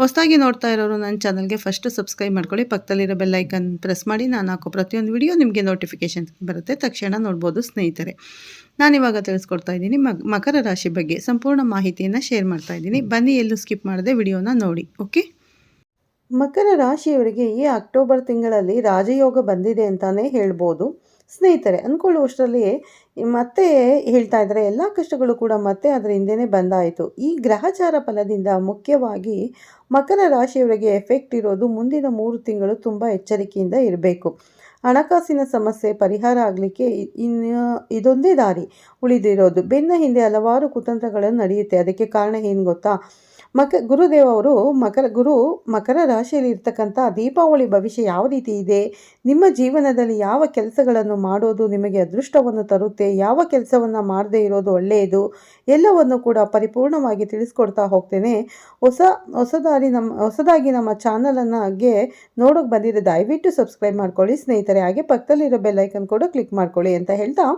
ಹೊಸದಾಗಿ ನೋಡ್ತಾ ಇರೋರು ನನ್ನ ಚಾನಲ್ಗೆ ಫಸ್ಟ್ ಸಬ್ಸ್ಕ್ರೈಬ್ ಮಾಡ್ಕೊಳ್ಳಿ. ಪಕ್ಕದಲ್ಲಿರೋ ಬೆಲ್ ಐಕನ್ ಪ್ರೆಸ್ ಮಾಡಿ. ನಾನು ಹಾಕೋ ಪ್ರತಿಯೊಂದು ವಿಡಿಯೋ ನಿಮಗೆ ನೋಟಿಫಿಕೇಷನ್ ಬರುತ್ತೆ. ತಕ್ಷಣ ನೋಡ್ಬೋದು ಸ್ನೇಹಿತರೆ. ನಾನಿವಾಗ ತಿಳಿಸ್ಕೊಡ್ತಾ ಇದ್ದೀನಿ ಮಕರ ರಾಶಿ ಬಗ್ಗೆ. ಸಂಪೂರ್ಣ ಮಾಹಿತಿಯನ್ನು ಶೇರ್ ಮಾಡ್ತಾ ಇದ್ದೀನಿ. ಬನ್ನಿ, ಎಲ್ಲೂ ಸ್ಕಿಪ್ ಮಾಡದೆ ವಿಡಿಯೋನ ನೋಡಿ. ಓಕೆ ಮಕರ ರಾಶಿಯವರಿಗೆ ಈ ಅಕ್ಟೋಬರ್ ತಿಂಗಳಲ್ಲಿ ರಾಜಯೋಗ ಬಂದಿದೆ ಅಂತಲೇ ಹೇಳ್ಬೋದು. ಸ್ನೇಹಿತರೆ ಅಂದ್ಕೊಳ್ಳುವಷ್ಟರಲ್ಲಿ ಮತ್ತೆ ಹೇಳ್ತಾ ಇದ್ದಾರೆ, ಎಲ್ಲ ಕಷ್ಟಗಳು ಕೂಡ ಮತ್ತೆ ಅದರ ಹಿಂದೆನೇ ಬಂದಾಯಿತು. ಈ ಗ್ರಹಚಾರ ಫಲದಿಂದ ಮುಖ್ಯವಾಗಿ ಮಕರ ರಾಶಿಯವರಿಗೆ ಎಫೆಕ್ಟ್ ಇರೋದು ಮುಂದಿನ ಮೂರು ತಿಂಗಳು ತುಂಬ ಎಚ್ಚರಿಕೆಯಿಂದ ಇರಬೇಕು. ಹಣಕಾಸಿನ ಸಮಸ್ಯೆ, ಪರಿಹಾರ ಆಗಲಿಕ್ಕೆ ಇನ್ನು ಇದೊಂದೇ ದಾರಿ ಉಳಿದಿರೋದು. ಬೆನ್ನ ಹಿಂದೆ ಹಲವಾರು ಕುತಂತ್ರಗಳು ನಡೆಯುತ್ತೆ. ಅದಕ್ಕೆ ಕಾರಣ ಏನು ಗೊತ್ತಾ? ಮಕ, ಗುರುದೇವ ಅವರು ಮಕರ, ಗುರು ಮಕರ ರಾಶಿಯಲ್ಲಿ ಇರ್ತಕ್ಕಂಥ ದೀಪಾವಳಿ ಭವಿಷ್ಯ ಯಾವ ರೀತಿ ಇದೆ? ನಿಮ್ಮ ಜೀವನದಲ್ಲಿ ಯಾವ ಕೆಲಸಗಳನ್ನು ಮಾಡೋದು ನಿಮಗೆ ಅದೃಷ್ಟವನ್ನು ತರುತ್ತೆ? ಯಾವ ಕೆಲಸವನ್ನು ಮಾಡದೇ ಇರೋದು ಒಳ್ಳೆಯದು? ಎಲ್ಲವನ್ನು ಕೂಡ ಪರಿಪೂರ್ಣವಾಗಿ ತಿಳಿಸ್ಕೊಡ್ತಾ ಹೋಗ್ತೇನೆ. ಹೊಸ, ಹೊಸದಾರಿ ನಮ್ಮ ಹೊಸದಾಗಿ ನಮ್ಮ ಚಾನಲನ್ನಾಗೆ ನೋಡೋಕೆ ಬಂದಿದೆ ದಯವಿಟ್ಟು ಸಬ್ಸ್ಕ್ರೈಬ್ ಮಾಡ್ಕೊಳ್ಳಿ. ಸ್ನೇಹಿತರೆ, ಹಾಗೆ ಪಕ್ಕದಲ್ಲಿರೋ ಬೆಲ್ಲೈಕನ್ ಕೂಡ ಕ್ಲಿಕ್ ಮಾಡ್ಕೊಳ್ಳಿ ಅಂತ ಹೇಳ್ತಾ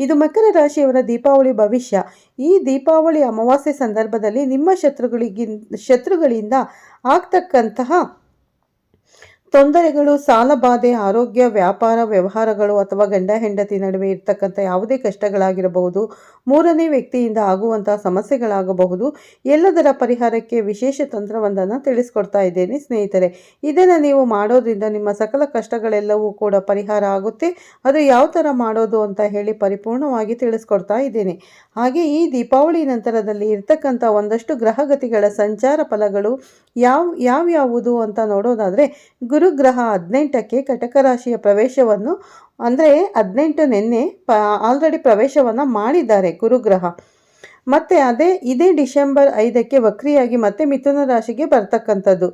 ಇದು ಮಕರ ರಾಶಿಯವರ ದೀಪಾವಳಿ ಭವಿಷ್ಯ. ಈ ದೀಪಾವಳಿ ಅಮಾವಾಸ್ಯೆ ಸಂದರ್ಭದಲ್ಲಿ ನಿಮ್ಮ ಶತ್ರುಗಳಿಗಿನ್ ಶತ್ರುಗಳಿಂದ ಆಗ್ತಕ್ಕಂತಹ ತೊಂದರೆಗಳು ಸಾಲಬಾಧೆ ಆರೋಗ್ಯ, ವ್ಯಾಪಾರ, ವ್ಯವಹಾರಗಳು ಅಥವಾ ಗಂಡ, ಹೆಂಡತಿ ನಡುವೆ ಇರ್ತಕ್ಕಂಥ ಯಾವುದೇ ಕಷ್ಟಗಳಾಗಿರಬಹುದು, ಮೂರನೇ ವ್ಯಕ್ತಿಯಿಂದ ಆಗುವಂತಹ ಸಮಸ್ಯೆಗಳಾಗಬಹುದು, ಎಲ್ಲದರ ಪರಿಹಾರಕ್ಕೆ ವಿಶೇಷ ತಂತ್ರವೊಂದನ್ನು ತಿಳಿಸ್ಕೊಡ್ತಾ ಇದ್ದೇನೆ ಸ್ನೇಹಿತರೆ. ಇದನ್ನು ನೀವು ಮಾಡೋದ್ರಿಂದ ನಿಮ್ಮ ಸಕಲ ಕಷ್ಟಗಳೆಲ್ಲವೂ ಕೂಡ ಪರಿಹಾರ ಆಗುತ್ತೆ. ಅದು ಯಾವ ಥರ ಮಾಡೋದು ಅಂತ ಹೇಳಿ ಪರಿಪೂರ್ಣವಾಗಿ ತಿಳಿಸ್ಕೊಡ್ತಾ ಇದ್ದೇನೆ. ಹಾಗೆ ಈ ದೀಪಾವಳಿ ನಂತರದಲ್ಲಿ ಇರ್ತಕ್ಕಂಥ ಒಂದಷ್ಟು ಗ್ರಹಗತಿಗಳ ಸಂಚಾರ ಫಲಗಳು ಯಾವ, ಯಾವ್ಯಾವುದು ಅಂತ ನೋಡೋದಾದರೆ ಗುರುಗ್ರಹ ಹದಿನೆಂಟಕ್ಕೆ ಕಟಕ ರಾಶಿಯ ಪ್ರವೇಶವನ್ನು ಅಂದರೆ ಹದಿನೆಂಟು ನಿನ್ನೆ ಪ ಆಲ್ರೆಡಿ ಪ್ರವೇಶವನ್ನು ಮಾಡಿದ್ದಾರೆ ಗುರುಗ್ರಹ. ಮತ್ತು ಅದೇ ಇದೇ ಡಿಸೆಂಬರ್ ಐದಕ್ಕೆ ವಕ್ರಿಯಾಗಿ ಮತ್ತೆ ಮಿಥುನ ರಾಶಿಗೆ ಬರ್ತಕ್ಕಂಥದ್ದು.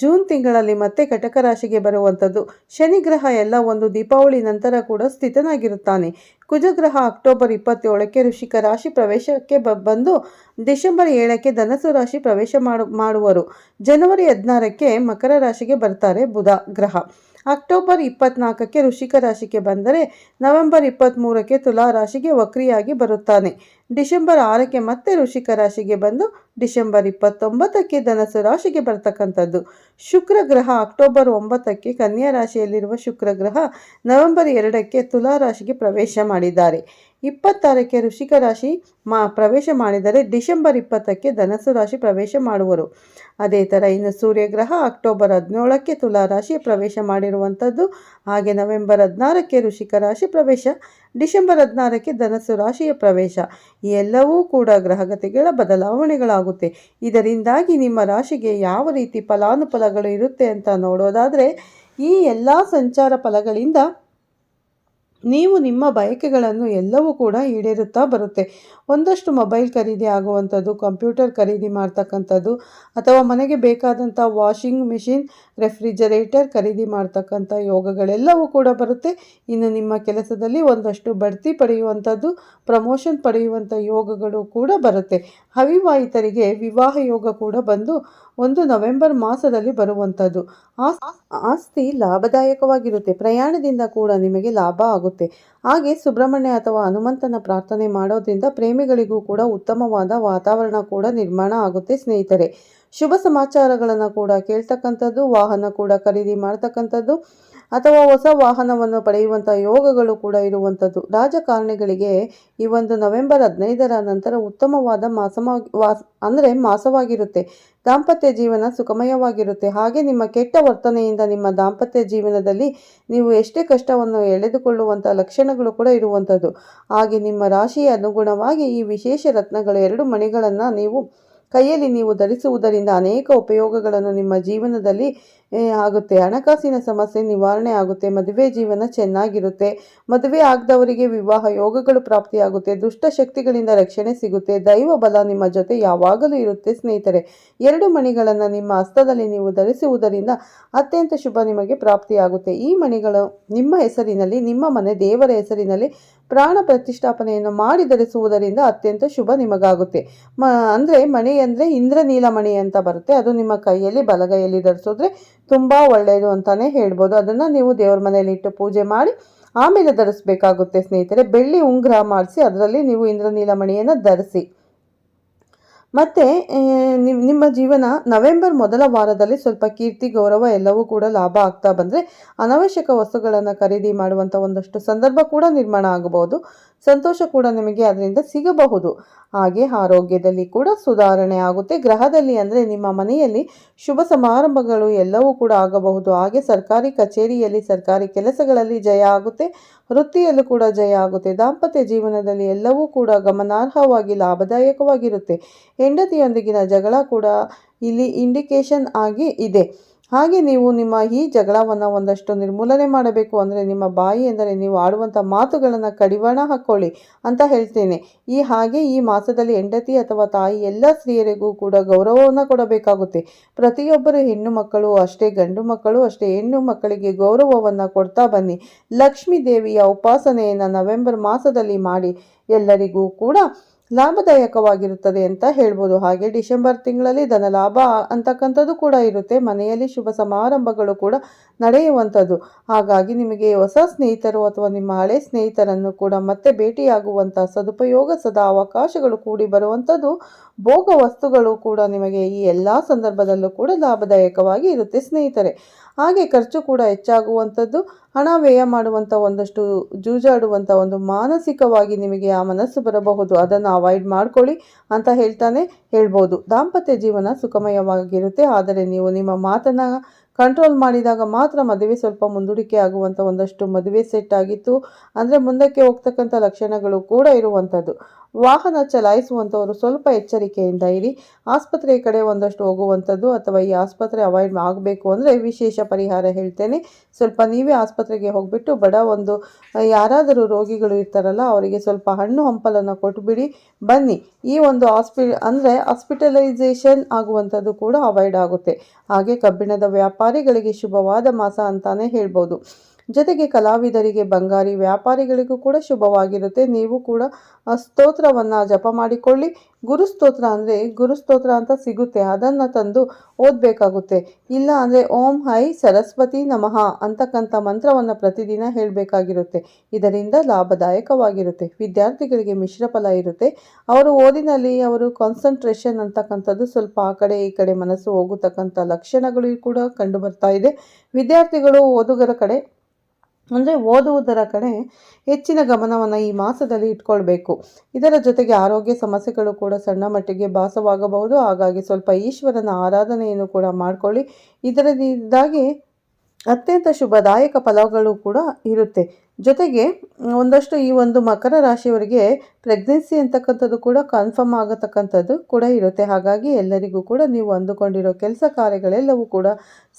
ಜೂನ್ ತಿಂಗಳಲ್ಲಿ ಮತ್ತೆ ಕಟಕ ರಾಶಿಗೆ ಬರುವಂಥದ್ದು. ಶನಿಗ್ರಹ ಎಲ್ಲ ಒಂದು ದೀಪಾವಳಿ ನಂತರ ಕೂಡ ಸ್ಥಿತನಾಗಿರುತ್ತಾನೆ. ಕುಜಗ್ರಹ ಅಕ್ಟೋಬರ್ ಇಪ್ಪತ್ತೇಳಕ್ಕೆ ಋಷಿಕ ರಾಶಿ ಪ್ರವೇಶಕ್ಕೆ ಬ, ಬಂದು ಡಿಸೆಂಬರ್ ಏಳಕ್ಕೆ ಧನಸು ರಾಶಿ ಪ್ರವೇಶ ಮಾಡು, ಮಾಡುವರು. ಜನವರಿ ಹದಿನಾರಕ್ಕೆ ಮಕರ ರಾಶಿಗೆ ಬರ್ತಾರೆ ಬುಧ ಗ್ರಹ. ಅಕ್ಟೋಬರ್ ಇಪ್ಪತ್ನಾಲ್ಕಕ್ಕೆ ಋಷಿಕ ರಾಶಿಗೆ ಬಂದರೆ ನವೆಂಬರ್ ಇಪ್ಪತ್ತ್ಮೂರಕ್ಕೆ ತುಲಾ ರಾಶಿಗೆ ವಕ್ರಿಯಾಗಿ ಬರುತ್ತಾನೆ. ಡಿಸೆಂಬರ್ ಆರಕ್ಕೆ ಮತ್ತೆ ಋಷಿಕ ರಾಶಿಗೆ ಬಂದು ಡಿಸೆಂಬರ್ ಇಪ್ಪತ್ತೊಂಬತ್ತಕ್ಕೆ ಧನಸು ರಾಶಿಗೆ ಬರ್ತಕ್ಕಂಥದ್ದು. ಶುಕ್ರ ಗ್ರಹ ಅಕ್ಟೋಬರ್ ಒಂಬತ್ತಕ್ಕೆ ಕನ್ಯಾ ರಾಶಿಯಲ್ಲಿರುವ ಶುಕ್ರ ಗ್ರಹ ನವೆಂಬರ್ ಎರಡಕ್ಕೆ ತುಲಾ ರಾಶಿಗೆ ಪ್ರವೇಶ ಮಾಡಿದ್ದಾರೆ. ಇಪ್ಪತ್ತಾರಕ್ಕೆ ಋಷಿಕ ರಾಶಿ ಮಾ ಪ್ರವೇಶ ಮಾಡಿದರೆ ಡಿಸೆಂಬರ್ ಇಪ್ಪತ್ತಕ್ಕೆ ಧನಸು ರಾಶಿ ಪ್ರವೇಶ ಮಾಡುವರು. ಅದೇ ಥರ ಇನ್ನು ಸೂರ್ಯಗ್ರಹ ಅಕ್ಟೋಬರ್ ಹದಿನೇಳಕ್ಕೆ ತುಲಾ ರಾಶಿ ಪ್ರವೇಶ ಮಾಡಿರುವಂಥದ್ದು. ಹಾಗೆ ನವೆಂಬರ್ ಹದಿನಾರಕ್ಕೆ ಋಷಿಕ ರಾಶಿ ಪ್ರವೇಶ, ಡಿಸೆಂಬರ್ ಹದಿನಾರಕ್ಕೆ ಧನಸು ರಾಶಿಯ ಪ್ರವೇಶ. ಎಲ್ಲವೂ ಕೂಡ ಗ್ರಹಗತಿಗಳ ಬದಲಾವಣೆಗಳಾಗುತ್ತೆ. ಇದರಿಂದಾಗಿ ನಿಮ್ಮ ರಾಶಿಗೆ ಯಾವ ರೀತಿ ಫಲಾನುಫಲಗಳು ಇರುತ್ತೆ ಅಂತ ನೋಡೋದಾದರೆ, ಈ ಎಲ್ಲ ಸಂಚಾರ ಫಲಗಳಿಂದ ನೀವು ನಿಮ್ಮ ಬಯಕೆಗಳನ್ನು ಎಲ್ಲವೂ ಕೂಡ ಈಡೇರುತ್ತಾ ಬರುತ್ತೆ. ಒಂದಷ್ಟು ಮೊಬೈಲ್ ಖರೀದಿ ಆಗುವಂಥದ್ದು, ಕಂಪ್ಯೂಟರ್ ಖರೀದಿ ಮಾಡ್ತಕ್ಕಂಥದ್ದು, ಅಥವಾ ಮನೆಗೆ ಬೇಕಾದಂಥ ವಾಷಿಂಗ್ ಮಿಷಿನ್, ರೆಫ್ರಿಜರೇಟರ್ ಖರೀದಿ ಮಾಡ್ತಕ್ಕಂಥ ಯೋಗಗಳೆಲ್ಲವೂ ಕೂಡ ಬರುತ್ತೆ. ಇನ್ನು ನಿಮ್ಮ ಕೆಲಸದಲ್ಲಿ ಒಂದಷ್ಟು ಬಡ್ತಿ ಪಡೆಯುವಂಥದ್ದು, ಪ್ರಮೋಷನ್ ಪಡೆಯುವಂಥ ಯೋಗಗಳು ಕೂಡ ಬರುತ್ತೆ. ಅವಿವಾಹಿತರಿಗೆ ವಿವಾಹ ಯೋಗ ಕೂಡ ಬಂದು ಒಂದು ನವೆಂಬರ್ ಮಾಸದಲ್ಲಿ ಬರುವಂಥದ್ದು. ಆಸ್ತಿ ಲಾಭದಾಯಕವಾಗಿರುತ್ತೆ. ಪ್ರಯಾಣದಿಂದ ಕೂಡ ನಿಮಗೆ ಲಾಭ ಆಗುತ್ತೆ. ಹಾಗೆ ಸುಬ್ರಹ್ಮಣ್ಯ ಅಥವಾ ಹನುಮಂತನ ಪ್ರಾರ್ಥನೆ ಮಾಡೋದ್ರಿಂದ ಪ್ರೇಮಿಗಳಿಗೂ ಕೂಡ ಉತ್ತಮವಾದ ವಾತಾವರಣ ಕೂಡ ನಿರ್ಮಾಣ ಆಗುತ್ತೆ ಸ್ನೇಹಿತರೆ. ಶುಭ ಸಮಾಚಾರಗಳನ್ನು ಕೂಡ ಕೇಳ್ತಕ್ಕಂಥದ್ದು, ವಾಹನ ಕೂಡ ಖರೀದಿ ಮಾಡ್ತಕ್ಕಂಥದ್ದು ಅಥವಾ ಹೊಸ ವಾಹನವನ್ನು ಪಡೆಯುವಂಥ ಯೋಗಗಳು ಕೂಡ ಇರುವಂಥದ್ದು ರಾಜಕಾರಣಿಗಳಿಗೆ ಈ ಒಂದು ನವೆಂಬರ್ ಹದಿನೈದರ ನಂತರ ಉತ್ತಮವಾದ ಮಾಸವಾಗಿ ವಾಸ, ಅಂದರೆ ಮಾಸವಾಗಿರುತ್ತೆ. ದಾಂಪತ್ಯ ಜೀವನ ಸುಖಮಯವಾಗಿರುತ್ತೆ. ಹಾಗೆ ನಿಮ್ಮ ಕೆಟ್ಟ ವರ್ತನೆಯಿಂದ ನಿಮ್ಮ ದಾಂಪತ್ಯ ಜೀವನದಲ್ಲಿ ನೀವು ಎಷ್ಟೇ ಕಷ್ಟವನ್ನು ಎಳೆದುಕೊಳ್ಳುವಂಥ ಲಕ್ಷಣಗಳು ಕೂಡ ಇರುವಂಥದ್ದು ಹಾಗೆ ನಿಮ್ಮ ರಾಶಿಯ ಅನುಗುಣವಾಗಿ ಈ ವಿಶೇಷ ರತ್ನಗಳು ಎರಡು ಮಣಿಗಳನ್ನು ನೀವು ಕೈಯಲ್ಲಿ ನೀವು ಧರಿಸುವುದರಿಂದ ಅನೇಕ ಉಪಯೋಗಗಳನ್ನು ನಿಮ್ಮ ಜೀವನದಲ್ಲಿ ಆಗುತ್ತೆ. ಹಣಕಾಸಿನ ಸಮಸ್ಯೆ ನಿವಾರಣೆ ಆಗುತ್ತೆ. ಮದುವೆ ಜೀವನ ಚೆನ್ನಾಗಿರುತ್ತೆ. ಮದುವೆ ಆಗದವರಿಗೆ ವಿವಾಹ ಯೋಗಗಳು ಪ್ರಾಪ್ತಿಯಾಗುತ್ತೆ. ದುಷ್ಟ ಶಕ್ತಿಗಳಿಂದ ರಕ್ಷಣೆ ಸಿಗುತ್ತೆ. ದೈವ ಬಲ ನಿಮ್ಮ ಜೊತೆ ಯಾವಾಗಲೂ ಇರುತ್ತೆ ಸ್ನೇಹಿತರೆ. ಎರಡು ಮಣಿಗಳನ್ನು ನಿಮ್ಮ ಹಸ್ತದಲ್ಲಿ ನೀವು ಧರಿಸುವುದರಿಂದ ಅತ್ಯಂತ ಶುಭ ನಿಮಗೆ ಪ್ರಾಪ್ತಿಯಾಗುತ್ತೆ. ಈ ಮಣಿಗಳು, ನಿಮ್ಮ ಹೆಸರಿನಲ್ಲಿ, ನಿಮ್ಮ ಮನೆ ದೇವರ ಹೆಸರಿನಲ್ಲಿ ಪ್ರಾಣ ಪ್ರತಿಷ್ಠಾಪನೆಯನ್ನು ಮಾಡಿ ಧರಿಸುವುದರಿಂದ ಅತ್ಯಂತ ಶುಭ ನಿಮಗಾಗುತ್ತೆ. ಮ, ಅಂದರೆ ಮಣಿ ಅಂದರೆ ಇಂದ್ರನೀಲ ಮಣಿ ಅಂತ ಬರುತ್ತೆ. ಅದು ನಿಮ್ಮ ಕೈಯಲ್ಲಿ, ಬಲಗೈಯಲ್ಲಿ ಧರಿಸಿದ್ರೆ ತುಂಬ ಒಳ್ಳೆಯದು ಅಂತಲೇ ಹೇಳ್ಬೋದು. ಅದನ್ನು ನೀವು ದೇವ್ರ ಮನೆಯಲ್ಲಿ ಇಟ್ಟು ಪೂಜೆ ಮಾಡಿ, ಆಮೇಲೆ ಧರಿಸಬೇಕಾಗುತ್ತೆ ಸ್ನೇಹಿತರೆ. ಬೆಳ್ಳಿ ಉಂಗುರ ಮಾಡಿಸಿ, ಅದರಲ್ಲಿ ನೀವು ಇಂದ್ರನೀಲ ಮಣಿಯನ್ನು ಧರಿಸಿ. ಮತ್ತು ನಿಮ್ಮ ನಿಮ್ಮ ಜೀವನ ನವೆಂಬರ್ ಮೊದಲ ವಾರದಲ್ಲಿ ಸ್ವಲ್ಪ ಕೀರ್ತಿ, ಗೌರವ ಎಲ್ಲವೂ ಕೂಡ ಲಾಭ ಆಗ್ತಾ ಬಂದರೆ ಅನವಶ್ಯಕ ವಸ್ತುಗಳನ್ನು ಖರೀದಿ ಮಾಡುವಂಥ ಒಂದಷ್ಟು ಸಂದರ್ಭ ಕೂಡ ನಿರ್ಮಾಣ ಆಗಬಹುದು. ಸಂತೋಷ ಕೂಡ ನಿಮಗೆ ಅದರಿಂದ ಸಿಗಬಹುದು. ಹಾಗೆ ಆರೋಗ್ಯದಲ್ಲಿ ಕೂಡ ಸುಧಾರಣೆ ಆಗುತ್ತೆ. ಗ್ರಹದಲ್ಲಿ ಅಂದರೆ ನಿಮ್ಮ ಮನೆಯಲ್ಲಿ ಶುಭ ಸಮಾರಂಭಗಳು ಎಲ್ಲವೂ ಕೂಡ ಆಗಬಹುದು. ಹಾಗೆ ಸರ್ಕಾರಿ ಕಚೇರಿಯಲ್ಲಿ, ಸರ್ಕಾರಿ ಕೆಲಸಗಳಲ್ಲಿ ಜಯ ಆಗುತ್ತೆ. ವೃತ್ತಿಯಲ್ಲೂ ಕೂಡ ಜಯ ಆಗುತ್ತೆ. ದಾಂಪತ್ಯ ಜೀವನದಲ್ಲಿ ಎಲ್ಲವೂ ಕೂಡ ಗಮನಾರ್ಹವಾಗಿ ಲಾಭದಾಯಕವಾಗಿರುತ್ತೆ. ಹೆಂಡತಿಯೊಂದಿಗಿನ ಜಗಳ ಕೂಡ ಇಲ್ಲಿ ಇಂಡಿಕೇಶನ್ ಆಗಿ ಇದೆ. ಹಾಗೆ ನೀವು ನಿಮ್ಮ ಈ ಜಗಳವನ್ನು ಒಂದಷ್ಟು ನಿರ್ಮೂಲನೆ ಮಾಡಬೇಕು ಅಂದರೆ ನಿಮ್ಮ ಬಾಯಿ ಎಂದರೆ ನೀವು ಆಡುವಂಥ ಮಾತುಗಳನ್ನು ಕಡಿವಾಣ ಹಾಕ್ಕೊಳ್ಳಿ ಅಂತ ಹೇಳ್ತೇನೆ. ಈ ಹಾಗೆ ಈ ಮಾಸದಲ್ಲಿ ಹೆಂಡತಿ ಅಥವಾ ತಾಯಿ ಎಲ್ಲ ಸ್ತ್ರೀಯರಿಗೂ ಕೂಡ ಗೌರವವನ್ನು ಕೊಡಬೇಕಾಗುತ್ತೆ. ಪ್ರತಿಯೊಬ್ಬರು ಹೆಣ್ಣು ಮಕ್ಕಳು ಅಷ್ಟೇ, ಗಂಡು ಮಕ್ಕಳು ಅಷ್ಟೇ, ಹೆಣ್ಣು ಮಕ್ಕಳಿಗೆ ಗೌರವವನ್ನು ಕೊಡ್ತಾ ಬನ್ನಿ. ಲಕ್ಷ್ಮೀ ದೇವಿಯ ಉಪಾಸನೆಯನ್ನು ನವೆಂಬರ್ ಮಾಸದಲ್ಲಿ ಮಾಡಿ ಎಲ್ಲರಿಗೂ ಕೂಡ ಲಾಭದಾಯಕವಾಗಿರುತ್ತದೆ ಅಂತ ಹೇಳ್ಬೋದು. ಹಾಗೆ ಡಿಸೆಂಬರ್ ತಿಂಗಳಲ್ಲಿ ಧನ ಲಾಭ ಅಂತಕ್ಕಂಥದ್ದು ಕೂಡ ಇರುತ್ತೆ. ಮನೆಯಲ್ಲಿ ಶುಭ ಸಮಾರಂಭಗಳು ಕೂಡ ನಡೆಯುವಂಥದ್ದು. ಹಾಗಾಗಿ ನಿಮಗೆ ಹೊಸ ಸ್ನೇಹಿತರು ಅಥವಾ ನಿಮ್ಮ ಹಳೆ ಸ್ನೇಹಿತರನ್ನು ಕೂಡ ಮತ್ತೆ ಭೇಟಿಯಾಗುವಂಥ ಸದುಪಯೋಗ ಸದಾ ಅವಕಾಶಗಳು ಕೂಡಿ ಬರುವಂಥದ್ದು. ಭೋಗ ವಸ್ತುಗಳು ಕೂಡ ನಿಮಗೆ ಈ ಎಲ್ಲ ಸಂದರ್ಭದಲ್ಲೂ ಕೂಡ ಲಾಭದಾಯಕವಾಗಿ ಇರುತ್ತೆ ಸ್ನೇಹಿತರೆ. ಹಾಗೆ ಖರ್ಚು ಕೂಡ ಹೆಚ್ಚಾಗುವಂಥದ್ದು, ಹಣ ವ್ಯಯ ಮಾಡುವಂಥ ಒಂದಷ್ಟು ಜೂಜಾಡುವಂಥ ಒಂದು ಮಾನಸಿಕವಾಗಿ ನಿಮಗೆ ಆ ಮನಸ್ಸು ಬರಬಹುದು. ಅದನ್ನು ಅವಾಯ್ಡ್ ಮಾಡ್ಕೊಳ್ಳಿ ಅಂತ ಹೇಳ್ತಾನೆ ಹೇಳ್ಬೋದು. ದಾಂಪತ್ಯ ಜೀವನ ಸುಖಮಯವಾಗಿರುತ್ತೆ, ಆದರೆ ನೀವು ನಿಮ್ಮ ಮಾತನ್ನು ಕಂಟ್ರೋಲ್ ಮಾಡಿದಾಗ ಮಾತ್ರ ಮದುವೆ ಸ್ವಲ್ಪ ಮುಂದೂಡಿಕೆ ಆಗುವಂಥ ಒಂದಷ್ಟು ಮದುವೆ ಸೆಟ್ ಆಗಿತ್ತು. ಅಂದರೆ ಮುಂದಕ್ಕೆ ಹೋಗ್ತಕ್ಕಂಥ ಲಕ್ಷಣಗಳು ಕೂಡ ಇರುವಂಥದ್ದು. ವಾಹನ ಚಲಾಯಿಸುವಂಥವರು ಸ್ವಲ್ಪ ಎಚ್ಚರಿಕೆಯಿಂದ ಇರಿ. ಆಸ್ಪತ್ರೆ ಕಡೆ ಒಂದಷ್ಟು ಹೋಗುವಂಥದ್ದು ಅಥವಾ ಈ ಆಸ್ಪತ್ರೆ ಅವಾಯ್ಡ್ ಆಗಬೇಕು ಅಂದರೆ ವಿಶೇಷ ಪರಿಹಾರ ಹೇಳ್ತೇನೆ. ಸ್ವಲ್ಪ ನೀವೇ ಆಸ್ಪತ್ರೆಗೆ ಹೋಗಿಬಿಟ್ಟು ಬಡ ಒಂದು ಯಾರಾದರೂ ರೋಗಿಗಳು ಇರ್ತಾರಲ್ಲ ಅವರಿಗೆ ಸ್ವಲ್ಪ ಹಣ್ಣು ಹಂಪಲನ್ನು ಕೊಟ್ಬಿಡಿ. ಬನ್ನಿ. ಈ ಒಂದು ಹಾಸ್ಪಿ ಅಂದರೆ ಹಾಸ್ಪಿಟಲೈಸೇಷನ್ ಆಗುವಂಥದ್ದು ಕೂಡ ಅವಾಯ್ಡ್ ಆಗುತ್ತೆ. ಹಾಗೆ ಕಬ್ಬಿಣದ ವ್ಯಾಪಾರಿಗಳಿಗೆ ಶುಭವಾದ ಮಾಸ ಅಂತಾನೆ ಹೇಳ್ಬೋದು. ಜೊತೆಗೆ ಕಲಾವಿದರಿಗೆ ಬಂಗಾರಿ ವ್ಯಾಪಾರಿಗಳಿಗೂ ಕೂಡ ಶುಭವಾಗಿರುತ್ತೆ. ನೀವು ಕೂಡ ಸ್ತೋತ್ರವನ್ನು ಜಪ ಮಾಡಿಕೊಳ್ಳಿ. ಗುರುಸ್ತೋತ್ರ ಅಂದರೆ ಗುರುಸ್ತೋತ್ರ ಅಂತ ಸಿಗುತ್ತೆ. ಅದನ್ನು ತಂದು ಓದಬೇಕಾಗುತ್ತೆ. ಇಲ್ಲ ಅಂದರೆ ಓಂ ಹೈ ಸರಸ್ವತಿ ನಮಃ ಅಂತಕ್ಕಂಥ ಮಂತ್ರವನ್ನು ಪ್ರತಿದಿನ ಹೇಳಬೇಕಾಗಿರುತ್ತೆ. ಇದರಿಂದ ಲಾಭದಾಯಕವಾಗಿರುತ್ತೆ. ವಿದ್ಯಾರ್ಥಿಗಳಿಗೆ ಮಿಶ್ರ ಫಲ ಇರುತ್ತೆ. ಅವರು ಓದಿನಲ್ಲಿ ಅವರು ಕಾನ್ಸಂಟ್ರೇಷನ್ ಅಂತಕ್ಕಂಥದ್ದು ಸ್ವಲ್ಪ ಆ ಕಡೆ ಈ ಕಡೆ ಮನಸ್ಸು ಹೋಗತಕ್ಕಂಥ ಲಕ್ಷಣಗಳು ಕೂಡ ಕಂಡು ಬರ್ತಾ ಇದೆ. ವಿದ್ಯಾರ್ಥಿಗಳು ಓದುಗರ ಕಡೆ ಅಂದರೆ ಓದುವುದರ ಕಡೆ ಹೆಚ್ಚಿನ ಗಮನವನ್ನು ಈ ಮಾಸದಲ್ಲಿ ಇಟ್ಕೊಳ್ಬೇಕು. ಇದರ ಜೊತೆಗೆ ಆರೋಗ್ಯ ಸಮಸ್ಯೆಗಳು ಕೂಡ ಸಣ್ಣ ಮಟ್ಟಿಗೆ ಭಾಸವಾಗಬಹುದು. ಹಾಗಾಗಿ ಸ್ವಲ್ಪ ಈಶ್ವರನ ಆರಾಧನೆಯನ್ನು ಕೂಡ ಮಾಡಿಕೊಳ್ಳಿ. ಇದರಿಂದಾಗಿ ಅತ್ಯಂತ ಶುಭದಾಯಕ ಫಲಗಳು ಕೂಡ ಇರುತ್ತೆ. ಜೊತೆಗೆ ಒಂದಷ್ಟು ಈ ಒಂದು ಮಕರ ರಾಶಿಯವರಿಗೆ ಪ್ರೆಗ್ನೆನ್ಸಿ ಅಂತಕ್ಕಂಥದ್ದು ಕೂಡ ಕನ್ಫರ್ಮ್ ಆಗತಕ್ಕಂಥದ್ದು ಕೂಡ ಇರುತ್ತೆ. ಹಾಗಾಗಿ ಎಲ್ಲರಿಗೂ ಕೂಡ ನೀವು ಅಂದುಕೊಂಡಿರೋ ಕೆಲಸ ಕಾರ್ಯಗಳೆಲ್ಲವೂ ಕೂಡ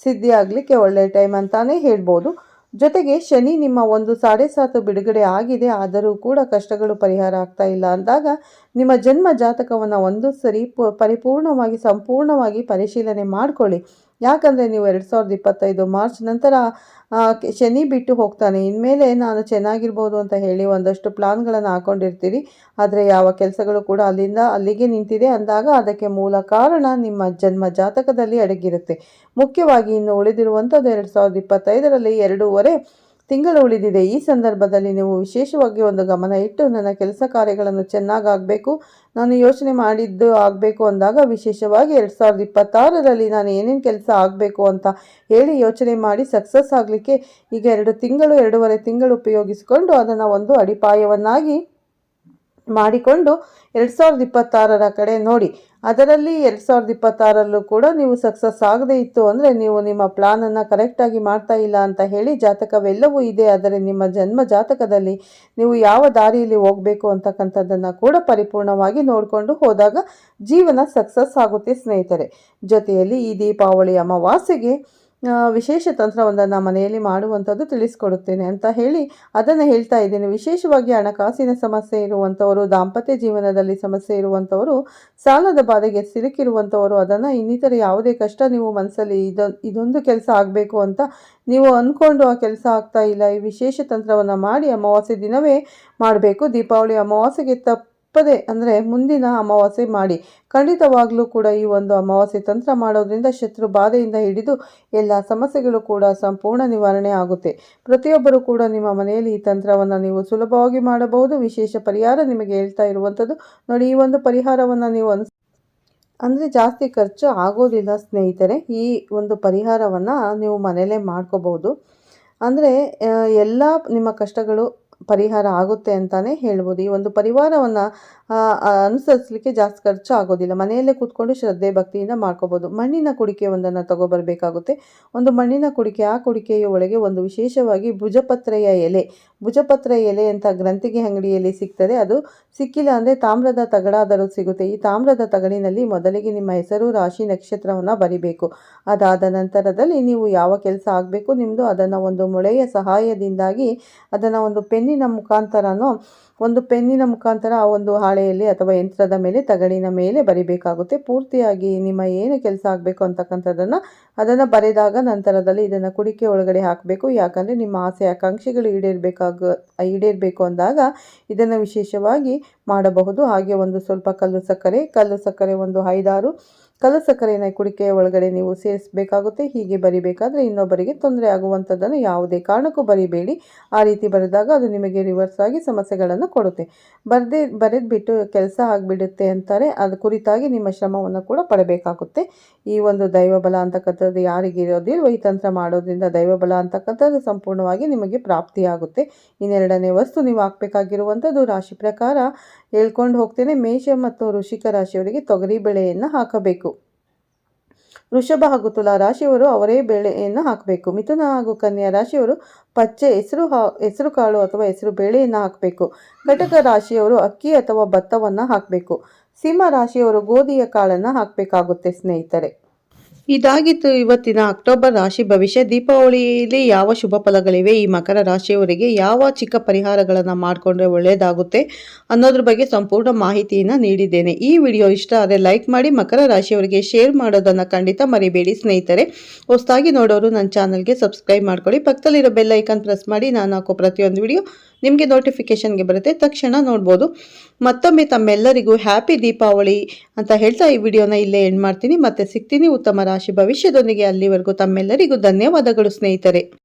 ಸಿದ್ಧಿಯಾಗಲಿಕ್ಕೆ ಒಳ್ಳೆಯ ಟೈಮ್ ಅಂತಲೇ ಹೇಳ್ಬೋದು. ಜೊತೆಗೆ ಶನಿ ನಿಮ್ಮ ಒಂದು ಸಾಡೆ ಸಾತು ಬಿಡುಗಡೆ ಆಗಿದೆ, ಆದರೂ ಕೂಡ ಕಷ್ಟಗಳು ಪರಿಹಾರ ಆಗ್ತಾ ಇಲ್ಲ ಅಂದಾಗ ನಿಮ್ಮ ಜನ್ಮ ಜಾತಕವನ್ನು ಒಂದು ಸರಿ ಪರಿಪೂರ್ಣವಾಗಿ, ಸಂಪೂರ್ಣವಾಗಿ ಪರಿಶೀಲನೆ ಮಾಡಿಕೊಳ್ಳಿ. ಯಾಕಂದರೆ ನೀವು ಎರಡು ಸಾವಿರದ ಇಪ್ಪತ್ತೈದು ಮಾರ್ಚ್ ನಂತರ ಶನಿ ಬಿಟ್ಟು ಹೋಗ್ತಾನೆ. ಇನ್ಮೇಲೆ ನಾನು ಚೆನ್ನಾಗಿರ್ಬೋದು ಅಂತ ಹೇಳಿ ಒಂದಷ್ಟು ಪ್ಲಾನ್ಗಳನ್ನು ಹಾಕೊಂಡಿರ್ತೀರಿ. ಆದರೆ ಯಾವ ಕೆಲಸಗಳು ಕೂಡ ಅಲ್ಲಿಂದ ಅಲ್ಲಿಗೆ ನಿಂತಿದೆ. ಅಂದಾಗ ಅದಕ್ಕೆ ಮೂಲ ಕಾರಣ ನಿಮ್ಮ ಜನ್ಮ ಜಾತಕದಲ್ಲಿ ಅಡಗಿರುತ್ತೆ. ಮುಖ್ಯವಾಗಿ ಇನ್ನು ಉಳಿದಿರುವಂಥದ್ದು ಎರಡು ಸಾವಿರದ ಇಪ್ಪತ್ತೈದರಲ್ಲಿ ಎರಡೂವರೆ ತಿಂಗಳು ಉಳಿದಿದೆ. ಈ ಸಂದರ್ಭದಲ್ಲಿ ನೀವು ವಿಶೇಷವಾಗಿ ಒಂದು ಗಮನ ಇಟ್ಟು ನನ್ನ ಕೆಲಸ ಕಾರ್ಯಗಳನ್ನು ಚೆನ್ನಾಗಾಗಬೇಕು ನಾನು ಯೋಚನೆ ಮಾಡಿದ್ದು ಆಗಬೇಕು ಅಂದಾಗ ವಿಶೇಷವಾಗಿ ಎರಡು ಸಾವಿರದ ಇಪ್ಪತ್ತಾರರಲ್ಲಿ ನಾನು ಏನೇನು ಕೆಲಸ ಆಗಬೇಕು ಅಂತ ಹೇಳಿ ಯೋಚನೆ ಮಾಡಿ ಸಕ್ಸಸ್ ಆಗಲಿಕ್ಕೆ ಈಗ ಎರಡು ತಿಂಗಳು, ಎರಡೂವರೆ ತಿಂಗಳು ಉಪಯೋಗಿಸಿಕೊಂಡು ಅದನ್ನು ಒಂದು ಅಡಿಪಾಯವನ್ನಾಗಿ ಮಾಡಿಕೊಂಡು ಎರಡು ಸಾವಿರದ ಇಪ್ಪತ್ತಾರರ ಕಡೆ ನೋಡಿ. ಅದರಲ್ಲಿ ಎರಡು ಸಾವಿರದ ಇಪ್ಪತ್ತಾರಲ್ಲೂ ಕೂಡ ನೀವು ಸಕ್ಸಸ್ ಆಗದೇ ಇತ್ತು ಅಂದರೆ ನೀವು ನಿಮ್ಮ ಪ್ಲಾನನ್ನು ಕರೆಕ್ಟಾಗಿ ಮಾಡ್ತಾ ಇಲ್ಲ ಅಂತ ಹೇಳಿ ಜಾತಕವೆಲ್ಲವೂ ಇದೆ. ಆದರೆ ನಿಮ್ಮ ಜನ್ಮ ಜಾತಕದಲ್ಲಿ ನೀವು ಯಾವ ದಾರಿಯಲ್ಲಿ ಹೋಗಬೇಕು ಅಂತಕ್ಕಂಥದ್ದನ್ನು ಕೂಡ ಪರಿಪೂರ್ಣವಾಗಿ ನೋಡಿಕೊಂಡು ಹೋದಾಗ ಜೀವನ ಸಕ್ಸಸ್ ಆಗುತ್ತೆ ಸ್ನೇಹಿತರೆ. ಜೊತೆಯಲ್ಲಿ ಈ ದೀಪಾವಳಿ ಅಮಾವಾಸ್ಯೆಗೆ ವಿಶೇಷ ತಂತ್ರವೊಂದನ್ನು ಮನೆಯಲ್ಲಿ ಮಾಡುವಂಥದ್ದು ತಿಳಿಸ್ಕೊಡುತ್ತೇನೆ ಅಂತ ಹೇಳಿ ಅದನ್ನು ಹೇಳ್ತಾ ಇದ್ದೇನೆ. ವಿಶೇಷವಾಗಿ ಹಣಕಾಸಿನ ಸಮಸ್ಯೆ ಇರುವಂಥವರು, ದಾಂಪತ್ಯ ಜೀವನದಲ್ಲಿ ಸಮಸ್ಯೆ ಇರುವಂಥವರು, ಸಾಲದ ಬಾಧೆಗೆ ಸಿಲುಕಿರುವಂಥವರು, ಅದನ್ನು ಇನ್ನಿತರ ಯಾವುದೇ ಕಷ್ಟ ನೀವು ಮನಸ್ಸಲ್ಲಿ ಇದ, ಇದೊಂದು ಕೆಲಸ ಆಗಬೇಕು ಅಂತ ನೀವು ಅಂದ್ಕೊಂಡು ಆ ಕೆಲಸ ಆಗ್ತಾ ಇಲ್ಲ. ಈ ವಿಶೇಷ ತಂತ್ರವನ್ನು ಮಾಡಿ ಅಮಾವಾಸ್ಯೆ ದಿನವೇ ಮಾಡಬೇಕು. ದೀಪಾವಳಿ ಅಮಾವಾಸ್ಯೆಗೆ ತಪ್ಪದೆ ಅಂದರೆ ಮುಂದಿನ ಅಮಾವಾಸ್ಯೆ ಮಾಡಿ. ಖಂಡಿತವಾಗಲೂ ಕೂಡ ಈ ಒಂದು ಅಮಾವಾಸ್ಯೆ ತಂತ್ರ ಮಾಡೋದ್ರಿಂದ ಶತ್ರು ಬಾಧೆಯಿಂದ ಹಿಡಿದು ಎಲ್ಲ ಸಮಸ್ಯೆಗಳು ಕೂಡ ಸಂಪೂರ್ಣ ನಿವಾರಣೆ ಆಗುತ್ತೆ. ಪ್ರತಿಯೊಬ್ಬರು ಕೂಡ ನಿಮ್ಮ ಮನೆಯಲ್ಲಿ ಈ ತಂತ್ರವನ್ನು ನೀವು ಸುಲಭವಾಗಿ ಮಾಡಬಹುದು. ವಿಶೇಷ ಪರಿಹಾರ ನಿಮಗೆ ಹೇಳ್ತಾ ಇರುವಂಥದ್ದು ನೋಡಿ ಈ ಒಂದು ಪರಿಹಾರವನ್ನು ನೀವು ಅನ್ಸ್, ಅಂದರೆ ಜಾಸ್ತಿ ಖರ್ಚು ಆಗೋದಿಲ್ಲ ಸ್ನೇಹಿತರೆ. ಈ ಒಂದು ಪರಿಹಾರವನ್ನು ನೀವು ಮನೆಯಲ್ಲೇ ಮಾಡ್ಕೋಬಹುದು. ಅಂದರೆ ಎಲ್ಲ ನಿಮ್ಮ ಕಷ್ಟಗಳು ಪರಿಹಾರ ಆಗುತ್ತೆ ಅಂತಲೇ ಹೇಳ್ಬೋದು. ಈ ಒಂದು ಪರಿವಾರವನ್ನು ಅನುಸರಿಸಲಿಕ್ಕೆ ಜಾಸ್ತಿ ಖರ್ಚು ಆಗೋದಿಲ್ಲ. ಮನೆಯಲ್ಲೇ ಕೂತ್ಕೊಂಡು ಶ್ರದ್ಧೆ, ಭಕ್ತಿಯಿಂದ ಮಾಡ್ಕೋಬೋದು. ಮಣ್ಣಿನ ಕುಡಿಕೆ ಒಂದನ್ನು ತಗೊಬರಬೇಕಾಗುತ್ತೆ. ಒಂದು ಮಣ್ಣಿನ ಕುಡಿಕೆ, ಆ ಕುಡಿಕೆಯ ಒಳಗೆ ಒಂದು ವಿಶೇಷವಾಗಿ ಭುಜಪತ್ರೆಯ ಎಲೆ. ಭುಜಪತ್ರ ಎಲೆ ಅಂತ ಗ್ರಂಥಿಗೆ ಅಂಗಡಿಯಲ್ಲಿ ಸಿಗ್ತದೆ. ಅದು ಸಿಕ್ಕಿಲ್ಲ ಅಂದರೆ ತಾಮ್ರದ ತಗಡಾದರೂ ಸಿಗುತ್ತೆ. ಈ ತಾಮ್ರದ ತಗಡಿನಲ್ಲಿ ಮೊದಲಿಗೆ ನಿಮ್ಮ ಹೆಸರು, ರಾಶಿ, ನಕ್ಷತ್ರವನ್ನು ಬರಿಬೇಕು. ಅದಾದ ನಂತರದಲ್ಲಿ ನೀವು ಯಾವ ಕೆಲಸ ಆಗಬೇಕು ನಿಮ್ಮದು ಅದನ್ನು ಒಂದು ಮೊಳೆಯ ಸಹಾಯದಿಂದಾಗಿ ಅದನ್ನು ಒಂದು ಪೆನ್ನಿನ ಮುಖಾಂತರನೋ ಒಂದು ಪೆನ್ನಿನ ಮುಖಾಂತರ ಆ ಒಂದು ಹಾಳೆಯಲ್ಲಿ ಅಥವಾ ಯಂತ್ರದ ಮೇಲೆ, ತಗಡಿನ ಮೇಲೆ ಬರಿಬೇಕಾಗುತ್ತೆ. ಪೂರ್ತಿಯಾಗಿ ನಿಮ್ಮ ಏನು ಕೆಲಸ ಆಗಬೇಕು ಅಂತಕ್ಕಂಥದ್ದನ್ನು ಅದನ್ನು ಬರೆದಾಗ ನಂತರದಲ್ಲಿ ಇದನ್ನು ಕುಡಿಕೆ ಒಳಗಡೆ ಹಾಕಬೇಕು. ಯಾಕಂದರೆ ನಿಮ್ಮ ಆಸೆ, ಆಕಾಂಕ್ಷೆಗಳು ಈಡೇರಬೇಕಾಗ, ಈಡೇರಬೇಕು ಅಂದಾಗ ಇದನ್ನು ವಿಶೇಷವಾಗಿ ಮಾಡಬಹುದು. ಹಾಗೆ ಒಂದು ಸ್ವಲ್ಪ ಕಲ್ಲು ಸಕ್ಕರೆ ಕಲ್ಲು ಸಕ್ಕರೆ ಒಂದು ಐದಾರು ಕಲ್ಲು ಸಕ್ಕರೆಯನ್ನು ಕುಡಿಕೆಯ ಒಳಗಡೆ ನೀವು ಸೇರಿಸಬೇಕಾಗುತ್ತೆ. ಹೀಗೆ ಬರಿಬೇಕಾದ್ರೆ ಇನ್ನೊಬ್ಬರಿಗೆ ತೊಂದರೆ ಆಗುವಂಥದ್ದನ್ನು ಯಾವುದೇ ಕಾರಣಕ್ಕೂ ಬರಿಬೇಡಿ. ಆ ರೀತಿ ಬರೆದಾಗ ಅದು ನಿಮಗೆ ರಿವರ್ಸ್ ಆಗಿ ಸಮಸ್ಯೆಗಳನ್ನು ಕೊಡುತ್ತೆ. ಬರೆದೇ, ಬರೆದ್ಬಿಟ್ಟು ಕೆಲಸ ಆಗಿಬಿಡುತ್ತೆ ಅಂತಾರೆ. ಅದು ಕುರಿತಾಗಿ ನಿಮ್ಮ ಶ್ರಮವನ್ನು ಕೂಡ ಪಡಬೇಕಾಗುತ್ತೆ. ಈ ಒಂದು ದೈವಬಲ ಅಂತಕ್ಕಂಥದ್ದು ಯಾರಿಗೆ ಇರೋದಿಲ್ವೋ ಈ ತಂತ್ರ ಮಾಡೋದ್ರಿಂದ ದೈವಬಲ ಅಂತಕ್ಕಂಥದ್ದು ಸಂಪೂರ್ಣವಾಗಿ ನಿಮಗೆ ಪ್ರಾಪ್ತಿಯಾಗುತ್ತೆ. ಇನ್ನೆರಡನೇ ವಸ್ತು ನೀವು ಹಾಕಬೇಕಾಗಿರುವಂಥದ್ದು ರಾಶಿ ಪ್ರಕಾರ ಹೇಳ್ಕೊಂಡು ಹೋಗ್ತೇನೆ. ಮೇಷ ಮತ್ತು ಋಷಿಕ ರಾಶಿಯವರಿಗೆ ತೊಗರಿ ಬೆಳೆಯನ್ನು ಹಾಕಬೇಕು. ವೃಷಭ ಹಾಗೂ ತುಲಾ ರಾಶಿಯವರು ಅವರೇ ಬೇಳೆಯನ್ನು ಹಾಕಬೇಕು. ಮಿಥುನ ಹಾಗೂ ಕನ್ಯಾ ರಾಶಿಯವರು ಪಚ್ಚೆ ಹೆಸರು ಹಾ, ಹೆಸರು ಕಾಳು ಅಥವಾ ಹೆಸರು ಬೇಳೆಯನ್ನು ಹಾಕಬೇಕು. ಘಟಕ ರಾಶಿಯವರು ಅಕ್ಕಿ ಅಥವಾ ಭತ್ತವನ್ನು ಹಾಕಬೇಕು. ಸಿಂಹ ರಾಶಿಯವರು ಗೋಧಿಯ ಕಾಳನ್ನು ಹಾಕಬೇಕಾಗುತ್ತೆ ಸ್ನೇಹಿತರೆ. ಇದಾಗಿತ್ತು ಇವತ್ತಿನ ಅಕ್ಟೋಬರ್ ರಾಶಿ ಭವಿಷ್ಯ. ದೀಪಾವಳಿಯಲ್ಲಿ ಯಾವ ಶುಭ ಫಲಗಳಿವೆ? ಈ ಮಕರ ರಾಶಿಯವರಿಗೆ ಯಾವ ಚಿಕ್ಕ ಪರಿಹಾರಗಳನ್ನು ಮಾಡಿಕೊಂಡ್ರೆ ಒಳ್ಳೆಯದಾಗುತ್ತೆ ಅನ್ನೋದ್ರ ಬಗ್ಗೆ ಸಂಪೂರ್ಣ ಮಾಹಿತಿಯನ್ನು ನೀಡಿದ್ದೇನೆ. ಈ ವಿಡಿಯೋ ಇಷ್ಟ ಆದರೆ ಲೈಕ್ ಮಾಡಿ, ಮಕರ ರಾಶಿಯವರಿಗೆ ಶೇರ್ ಮಾಡೋದನ್ನು ಖಂಡಿತ ಮರಿಬೇಡಿ. ಸ್ನೇಹಿತರೆ, ಹೊಸದಾಗಿ ನೋಡೋರು ನನ್ನ ಚಾನಲ್ಗೆ ಸಬ್ಸ್ಕ್ರೈಬ್ ಮಾಡ್ಕೊಳ್ಳಿ. ಪಕ್ಕದಲ್ಲಿರೋ ಬೆಲ್ ಐಕಾನ್ ಪ್ರೆಸ್ ಮಾಡಿ, ನಾನು ಹಾಕೋ ಪ್ರತಿಯೊಂದು ವಿಡಿಯೋ ನಿಮಗೆ ನೋಟಿಫಿಕೇಷನ್ಗೆ ಬರುತ್ತೆ, ತಕ್ಷಣ ನೋಡ್ಬೋದು. ಮತ್ತೊಮ್ಮೆ ತಮ್ಮೆಲ್ಲರಿಗೂ ಹ್ಯಾಪಿ ದೀಪಾವಳಿ ಅಂತ ಹೇಳ್ತಾ ಈ ವಿಡಿಯೋನ ಇಲ್ಲೇ ಎಂಡ್ ಮಾಡ್ತೀನಿ. ಮತ್ತೆ ಸಿಗ್ತೀನಿ ಉತ್ತಮ ರಾಶಿ ಭವಿಷ್ಯದೊಂದಿಗೆ. ಅಲ್ಲಿವರೆಗೂ ತಮ್ಮೆಲ್ಲರಿಗೂ ಧನ್ಯವಾದಗಳು ಸ್ನೇಹಿತರೆ.